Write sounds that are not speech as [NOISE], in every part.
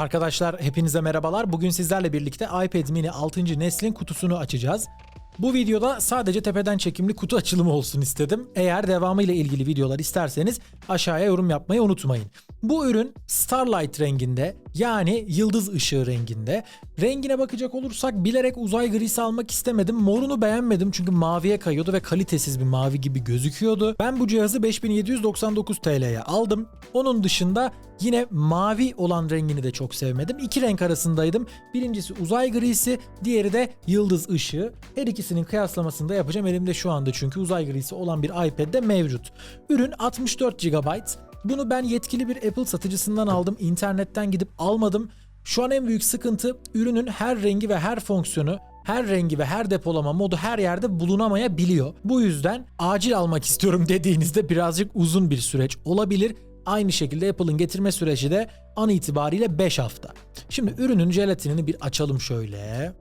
Arkadaşlar hepinize merhabalar. Bugün sizlerle birlikte iPad mini 6. neslin kutusunu açacağız. Bu videoda sadece tepeden çekimli kutu [LAUGHS] açılımı olsun istedim. Eğer devamı ile ilgili videolar isterseniz aşağıya yorum yapmayı unutmayın. Bu ürün Starlight renginde yani yıldız ışığı renginde. Rengine bakacak olursak bilerek uzay grisi almak istemedim. Morunu beğenmedim çünkü maviye kayıyordu ve kalitesiz bir mavi gibi gözüküyordu. Ben bu cihazı 5799 TL'ye aldım. Onun dışında yine mavi olan rengini de çok sevmedim. İki renk arasındaydım. Birincisi uzay grisi, diğeri de yıldız ışığı. Her ikisinin kıyaslamasını da yapacağım. Elimde şu anda çünkü uzay grisi olan bir iPad'de mevcut. Ürün 64 GB. Bunu ben yetkili bir Apple satıcısından aldım. İnternetten gidip almadım. Şu an en büyük sıkıntı ürünün her rengi ve her fonksiyonu her rengi ve her depolama modu her yerde bulunamayabiliyor. Bu yüzden acil almak istiyorum dediğinizde birazcık uzun bir süreç olabilir. Aynı şekilde Apple'ın getirme süreci de an itibariyle 5 hafta. Şimdi ürünün jelatinini bir açalım şöyle.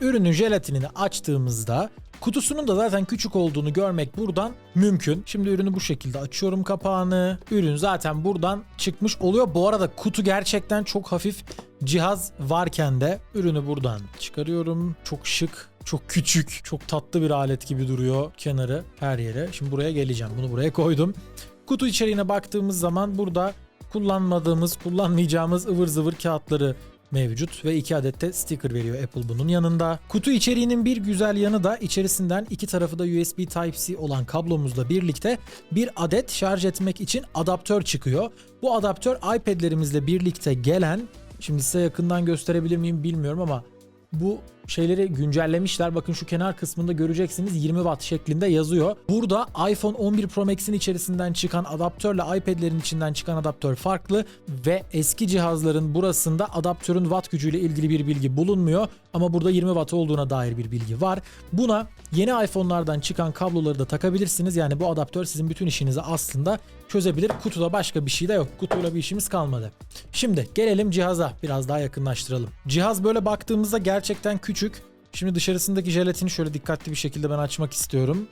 Ürünün jelatinini açtığımızda kutusunun da zaten küçük olduğunu görmek buradan mümkün. Şimdi ürünü bu şekilde açıyorum kapağını. Ürün zaten buradan çıkmış oluyor. Bu arada kutu gerçekten çok hafif cihaz varken de ürünü buradan çıkarıyorum. Çok şık, çok küçük, çok tatlı bir alet gibi duruyor kenarı her yere. Şimdi buraya geleceğim. Bunu buraya koydum. Kutu içeriğine baktığımız zaman burada kullanmadığımız, kullanmayacağımız ıvır zıvır kağıtları mevcut ve 2 adet de sticker veriyor Apple bunun yanında. Kutu içeriğinin bir güzel yanı da içerisinden iki tarafı da USB Type-C olan kablomuzla birlikte bir adet şarj etmek için adaptör çıkıyor. Bu adaptör iPad'lerimizle birlikte gelen Şimdi size yakından gösterebilir miyim bilmiyorum ama bu şeyleri güncellemişler. Bakın şu kenar kısmında göreceksiniz 20 watt şeklinde yazıyor. Burada iPhone 11 Pro Max'in içerisinden çıkan adaptörle iPad'lerin içinden çıkan adaptör farklı ve eski cihazların burasında adaptörün watt gücüyle ilgili bir bilgi bulunmuyor ama burada 20 watt olduğuna dair bir bilgi var. Buna yeni iPhone'lardan çıkan kabloları da takabilirsiniz. Yani bu adaptör sizin bütün işinizi aslında çözebilir. Kutuda başka bir şey de yok. Kutuyla bir işimiz kalmadı. Şimdi gelelim cihaza. Biraz daha yakınlaştıralım. Cihaz böyle baktığımızda gerçekten küçük. Şimdi dışarısındaki jelatini şöyle dikkatli bir şekilde ben açmak istiyorum.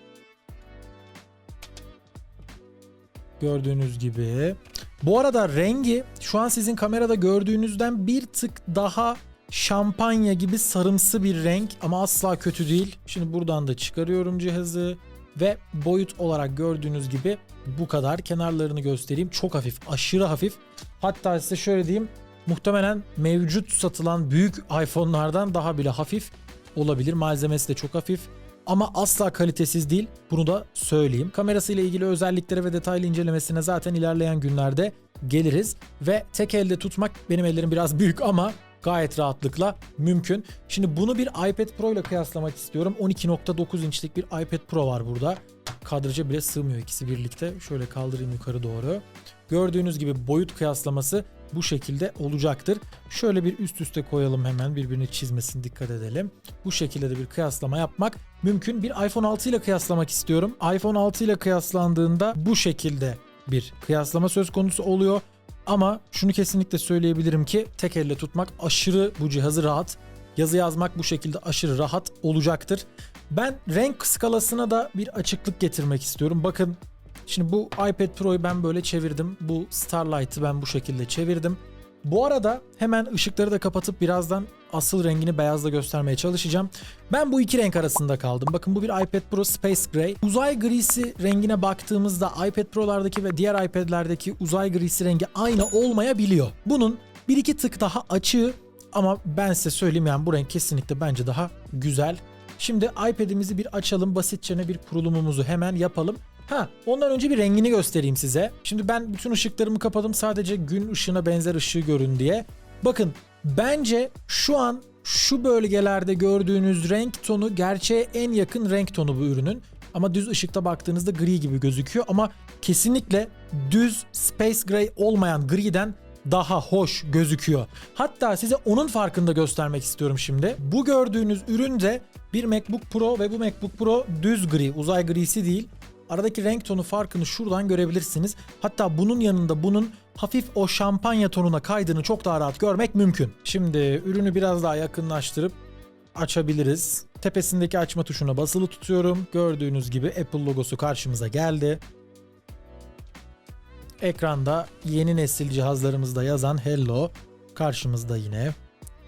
Gördüğünüz gibi. Bu arada rengi şu an sizin kamerada gördüğünüzden bir tık daha şampanya gibi sarımsı bir renk ama asla kötü değil. Şimdi buradan da çıkarıyorum cihazı ve boyut olarak gördüğünüz gibi bu kadar. Kenarlarını göstereyim. Çok hafif, aşırı hafif. Hatta size şöyle diyeyim. Muhtemelen mevcut satılan büyük iPhone'lardan daha bile hafif olabilir. Malzemesi de çok hafif ama asla kalitesiz değil. Bunu da söyleyeyim. Kamerası ile ilgili özelliklere ve detaylı incelemesine zaten ilerleyen günlerde geliriz ve tek elde tutmak benim ellerim biraz büyük ama gayet rahatlıkla mümkün. Şimdi bunu bir iPad Pro ile kıyaslamak istiyorum. 12.9 inçlik bir iPad Pro var burada. Kadraja bile sığmıyor ikisi birlikte. Şöyle kaldırayım yukarı doğru. Gördüğünüz gibi boyut kıyaslaması bu şekilde olacaktır. Şöyle bir üst üste koyalım hemen birbirini çizmesin dikkat edelim. Bu şekilde de bir kıyaslama yapmak mümkün. Bir iPhone 6 ile kıyaslamak istiyorum. iPhone 6 ile kıyaslandığında bu şekilde bir kıyaslama söz konusu oluyor. Ama şunu kesinlikle söyleyebilirim ki tek elle tutmak aşırı bu cihazı rahat. Yazı yazmak bu şekilde aşırı rahat olacaktır. Ben renk skalasına da bir açıklık getirmek istiyorum. Bakın şimdi bu iPad Pro'yu ben böyle çevirdim. Bu Starlight'ı ben bu şekilde çevirdim. Bu arada hemen ışıkları da kapatıp birazdan asıl rengini beyazla göstermeye çalışacağım. Ben bu iki renk arasında kaldım. Bakın bu bir iPad Pro Space Gray. Uzay grisi rengine baktığımızda iPad Pro'lardaki ve diğer iPad'lerdeki uzay grisi rengi aynı olmayabiliyor. Bunun bir iki tık daha açığı ama ben size söyleyeyim yani bu renk kesinlikle bence daha güzel. Şimdi iPad'imizi bir açalım. Basitçe bir kurulumumuzu hemen yapalım. Ha, ondan önce bir rengini göstereyim size. Şimdi ben bütün ışıklarımı kapadım sadece gün ışığına benzer ışığı görün diye. Bakın bence şu an şu bölgelerde gördüğünüz renk tonu gerçeğe en yakın renk tonu bu ürünün. Ama düz ışıkta baktığınızda gri gibi gözüküyor ama kesinlikle düz space gray olmayan griden daha hoş gözüküyor. Hatta size onun farkını da göstermek istiyorum şimdi. Bu gördüğünüz ürün de bir MacBook Pro ve bu MacBook Pro düz gri, uzay grisi değil. Aradaki renk tonu farkını şuradan görebilirsiniz. Hatta bunun yanında bunun hafif o şampanya tonuna kaydığını çok daha rahat görmek mümkün. Şimdi ürünü biraz daha yakınlaştırıp açabiliriz. Tepesindeki açma tuşuna basılı tutuyorum. Gördüğünüz gibi Apple logosu karşımıza geldi. Ekranda yeni nesil cihazlarımızda yazan Hello karşımızda yine.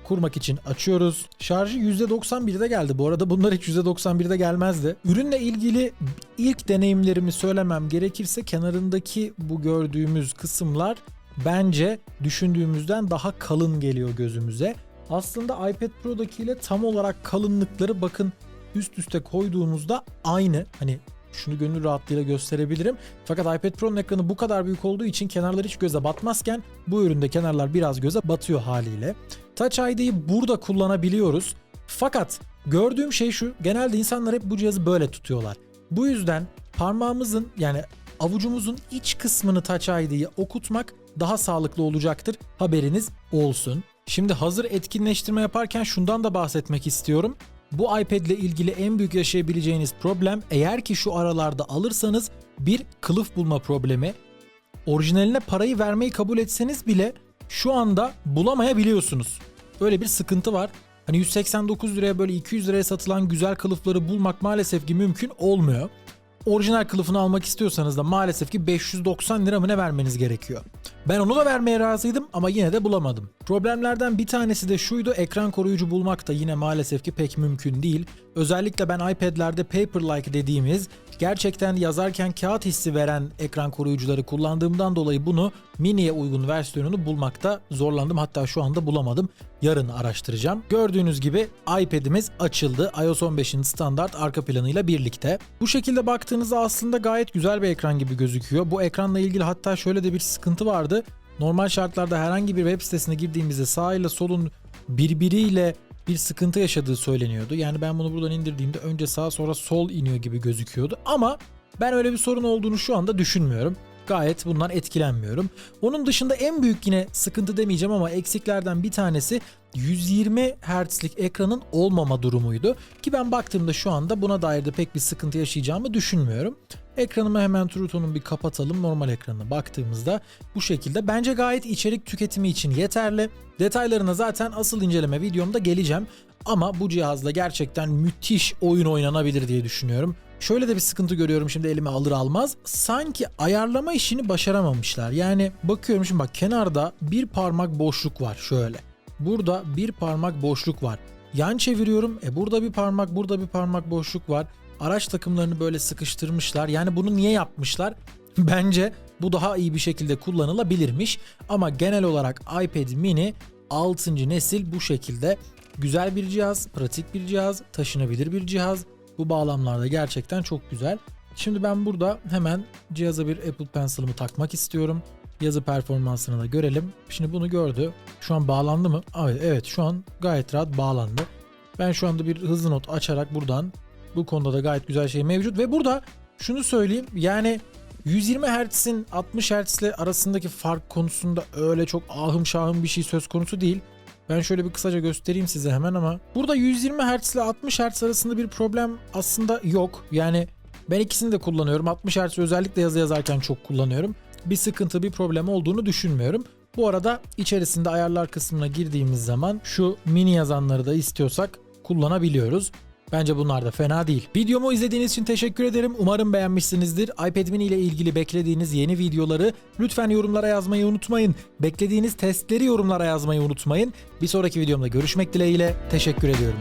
Kurmak için açıyoruz. Şarjı %91'de geldi. Bu arada bunlar hiç %91'de gelmezdi. Ürünle ilgili ilk deneyimlerimi söylemem gerekirse kenarındaki bu gördüğümüz kısımlar bence düşündüğümüzden daha kalın geliyor gözümüze. Aslında iPad Pro'dakiyle tam olarak kalınlıkları bakın üst üste koyduğumuzda aynı. Hani şunu gönül rahatlığıyla gösterebilirim. Fakat iPad Pro'nun ekranı bu kadar büyük olduğu için kenarlar hiç göze batmazken bu üründe kenarlar biraz göze batıyor haliyle. Touch ID'yi burada kullanabiliyoruz. Fakat gördüğüm şey şu. Genelde insanlar hep bu cihazı böyle tutuyorlar. Bu yüzden parmağımızın yani avucumuzun iç kısmını Touch ID'ye okutmak daha sağlıklı olacaktır. Haberiniz olsun. Şimdi hazır etkinleştirme yaparken şundan da bahsetmek istiyorum. Bu iPad ile ilgili en büyük yaşayabileceğiniz problem eğer ki şu aralarda alırsanız bir kılıf bulma problemi. Orijinaline parayı vermeyi kabul etseniz bile şu anda bulamayabiliyorsunuz. Öyle bir sıkıntı var. Hani 189 liraya böyle 200 liraya satılan güzel kılıfları bulmak maalesef ki mümkün olmuyor. Orijinal kılıfını almak istiyorsanız da maalesef ki 590 lira mı ne vermeniz gerekiyor. Ben onu da vermeye razıydım ama yine de bulamadım. Problemlerden bir tanesi de şuydu ekran koruyucu bulmak da yine maalesef ki pek mümkün değil. Özellikle ben iPad'lerde Paperlike dediğimiz gerçekten yazarken kağıt hissi veren ekran koruyucuları kullandığımdan dolayı bunu mini'ye uygun versiyonunu bulmakta zorlandım. Hatta şu anda bulamadım. Yarın araştıracağım. Gördüğünüz gibi iPad'imiz açıldı. iOS 15'in standart arka planıyla birlikte. Bu şekilde baktığınızda aslında gayet güzel bir ekran gibi gözüküyor. Bu ekranla ilgili hatta şöyle de bir sıkıntı vardı. Normal şartlarda herhangi bir web sitesine girdiğimizde sağ ile solun birbiriyle bir sıkıntı yaşadığı söyleniyordu. Yani ben bunu buradan indirdiğimde önce sağ sonra sol iniyor gibi gözüküyordu. Ama ben öyle bir sorun olduğunu şu anda düşünmüyorum. Gayet bundan etkilenmiyorum. Onun dışında en büyük yine sıkıntı demeyeceğim ama eksiklerden bir tanesi 120 Hz'lik ekranın olmama durumuydu. Ki ben baktığımda şu anda buna dair de pek bir sıkıntı yaşayacağımı düşünmüyorum. Ekranımı hemen Truton'un bir kapatalım. Normal ekranına baktığımızda bu şekilde. Bence gayet içerik tüketimi için yeterli. Detaylarına zaten asıl inceleme videomda geleceğim. Ama bu cihazla gerçekten müthiş oyun oynanabilir diye düşünüyorum. Şöyle de bir sıkıntı görüyorum şimdi elime alır almaz. Sanki ayarlama işini başaramamışlar. Yani bakıyorum şimdi bak kenarda bir parmak boşluk var şöyle. Burada bir parmak boşluk var. Yan çeviriyorum. E burada bir parmak, burada bir parmak boşluk var. Araç takımlarını böyle sıkıştırmışlar. Yani bunu niye yapmışlar? [LAUGHS] Bence bu daha iyi bir şekilde kullanılabilirmiş. Ama genel olarak iPad mini 6. nesil bu şekilde. Güzel bir cihaz, pratik bir cihaz, taşınabilir bir cihaz. Bu bağlamlarda gerçekten çok güzel. Şimdi ben burada hemen cihaza bir Apple Pencil'ımı takmak istiyorum. Yazı performansını da görelim. Şimdi bunu gördü. Şu an bağlandı mı? Evet, evet şu an gayet rahat bağlandı. Ben şu anda bir hızlı not açarak buradan bu konuda da gayet güzel şey mevcut. Ve burada şunu söyleyeyim yani 120 Hz'in 60 Hz ile arasındaki fark konusunda öyle çok ahım şahım bir şey söz konusu değil. Ben şöyle bir kısaca göstereyim size hemen ama burada 120 Hz ile 60 Hz arasında bir problem aslında yok. Yani ben ikisini de kullanıyorum. 60 Hz özellikle yazı yazarken çok kullanıyorum. Bir sıkıntı, bir problem olduğunu düşünmüyorum. Bu arada içerisinde ayarlar kısmına girdiğimiz zaman şu mini yazanları da istiyorsak kullanabiliyoruz. Bence bunlar da fena değil. Videomu izlediğiniz için teşekkür ederim. Umarım beğenmişsinizdir. iPad mini ile ilgili beklediğiniz yeni videoları lütfen yorumlara yazmayı unutmayın. Beklediğiniz testleri yorumlara yazmayı unutmayın. Bir sonraki videomda görüşmek dileğiyle. Teşekkür ediyorum.